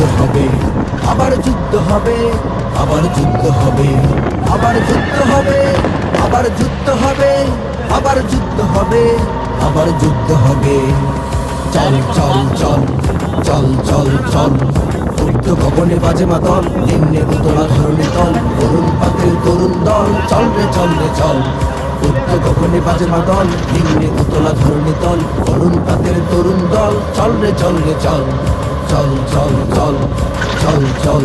হবে। আবার যুদ্ধ হবে, আবার যুদ্ধ হবে। আবার যুদ্ধ হবে, আবার যুদ্ধ হবে, আবার যুদ্ধ হবে, আবার যুদ্ধ হবে। চল চল চল চল চল চল। উর্ধ ভবনে বাজে মাতল, নিম্নে উতলা ধরণী তল তরুণ পাতের তরুণ দল। চল রে চল রে, চল। উর্ধ ভবনে বাজে মাতল, নিম্নে উতলা ধরণী তল তরুণ পাতের তরুণ দল। চল রে চল রে, চল। চল চল চল চল চল